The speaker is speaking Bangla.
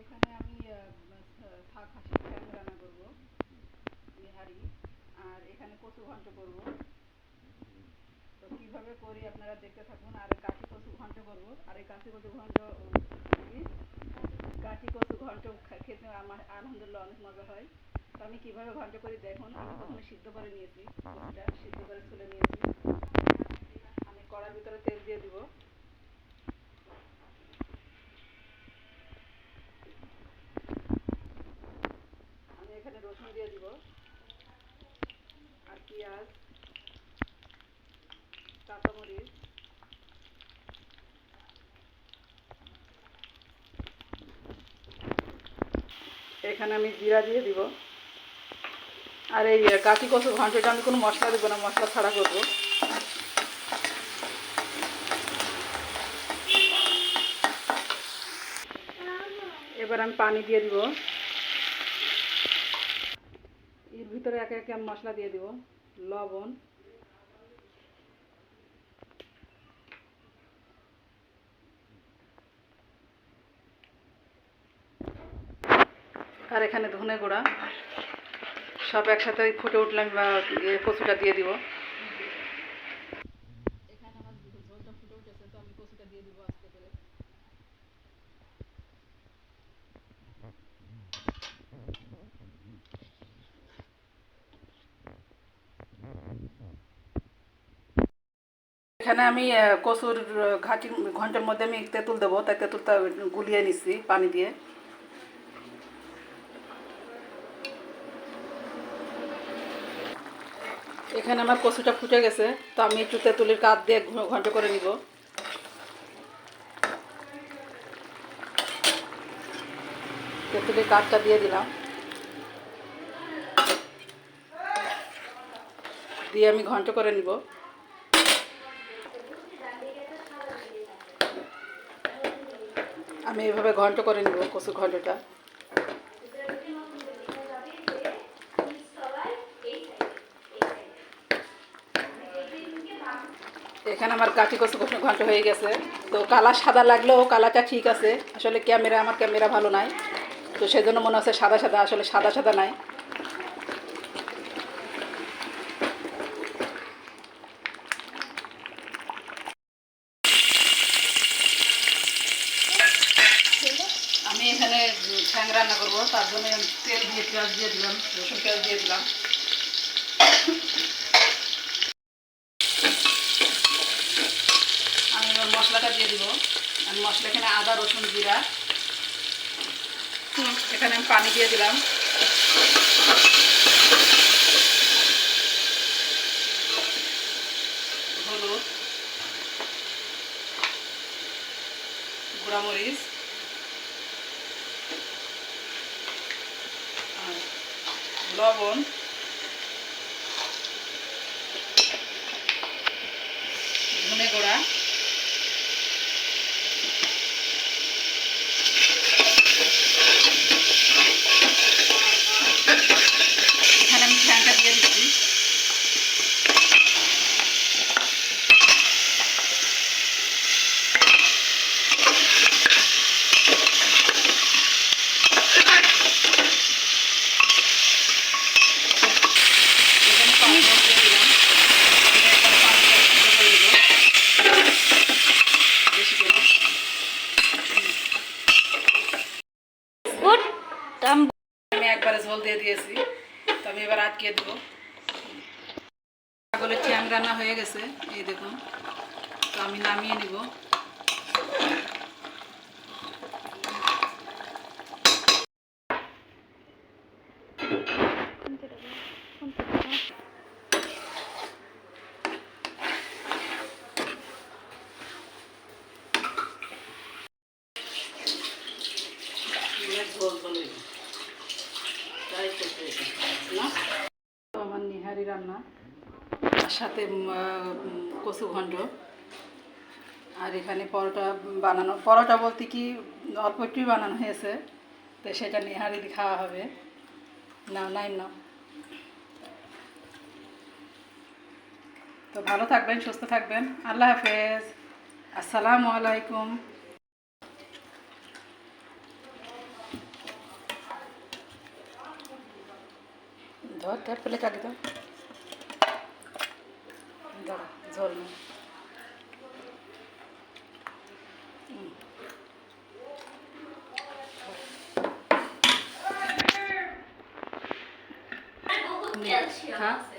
এখানে আমি শাক হাসির ঠ্যাং রান্না করব। নিহারি আর এখানে কচু ঘন্ট করব। তো কীভাবে করি আপনারা দেখতে থাকুন, আর কাঠি কচু ঘন্ট করব। আর এই কাঠি কচু ঘন্ট? কাঠি কচু ঘন্ট খেতে আমার আলহামদুলিল্লাহ অনেক মজা হয়। তো আমি কীভাবে ঘন্ট করি দেখুন, আমি প্রথমে সিদ্ধ করে নিয়েছি, কচুটা সিদ্ধ করে তুলে নিয়েছি আমি কড়ার ভিতরে তেল দিয়ে দিব আমি এখানে রসুন দিয়ে দিব আর পেঁয়াজ কাঁচামরিচ এখানে আমি জিরা দিয়ে দিব। আর এই কচু ঘন্টটা আমি কোনো মশলা দেবো না, মশলা ছাড়া করব। এবার আমি পানি দিয়ে দিব। এর ভিতরে একে একে আমি মশলা দিয়ে দিব। লবণ। আর এখানে ধনে গুঁড়া। সব একসাথে ফুটে উঠলে আমি বা- কচুটা দিয়ে দিব। এখানে আমি কচুর আহ, ঘাটি ঘণ্টার মধ্যে আমি তেঁতুল দেবো। তাই তেঁতুলটা গুলিয়ে নিচ্ছি পানি দিয়ে। এখানে আমার কচুটা ফুটে গেছে, তো আমি একটু তেঁতুলের কাপ দিয়ে ঘন্ট করে নিব। তেঁতুলের কাপটা দিয়ে দিলাম। দিয়ে আমি ঘন্ট করে নিব। আমি এইভাবে ঘন্ট করে নিব কচু ঘন্টটা। এখানে আমার কাঠি কচু কচু ঘন্ট হয়ে গেছে। তো কালার সাদা লাগলেও কালাটা ঠিক আছে। আসলে ক্যামেরা, আমার ক্যামেরা ভালো নাই। তো সেজন্য মনে হচ্ছে সাদা সাদা, আসলে সাদা সাদা নাই। আমি এখানে ঠ্যাং রান্না করব, তার জন্য তেল দিয়ে, পেঁয়াজ দিয়ে দিলাম, রসুন, পেঁয়াজ দিয়ে দিলাম আমি এবার মশলাটা দিয়ে দিব। আমি মশলা এখানে আদা রসুন জিরা। এখানে আমি পানি দিয়ে দিলাম। হলুদ। গুঁড়ামরিচ। লবণ ধনে গুঁড়া এখানে আমি ফ্যানটা দিয়ে দিচ্ছি এখানে পানি দিয়ে দিলাম এখানে পানিটা সিদ্ধ করে দেবো বেশি করে গুড দাম ঝোল দিয়ে দিয়েছি। তো আমি এবার আটকে দেবো। ছাগলের ঠ্যাং রান্না হয়ে গেছে, এই দেখুন। তো আমি নামিয়ে নিব। না তো আমার নিহারি রান্না। তার সাথে কচু ঘণ্ট। আর এখানে পরোটা বানানো, পরোটা বলতে কি, অল্প একটুই বানানো হয়েছে। তো সেটা নিহারি খাওয়া হবে। না নাই না তো ভালো থাকবেন, সুস্থ থাকবেন। আল্লাহ হাফেজ। আসসালামু আলাইকুম। धो त्या पहिले काढी दो जरा झोल हां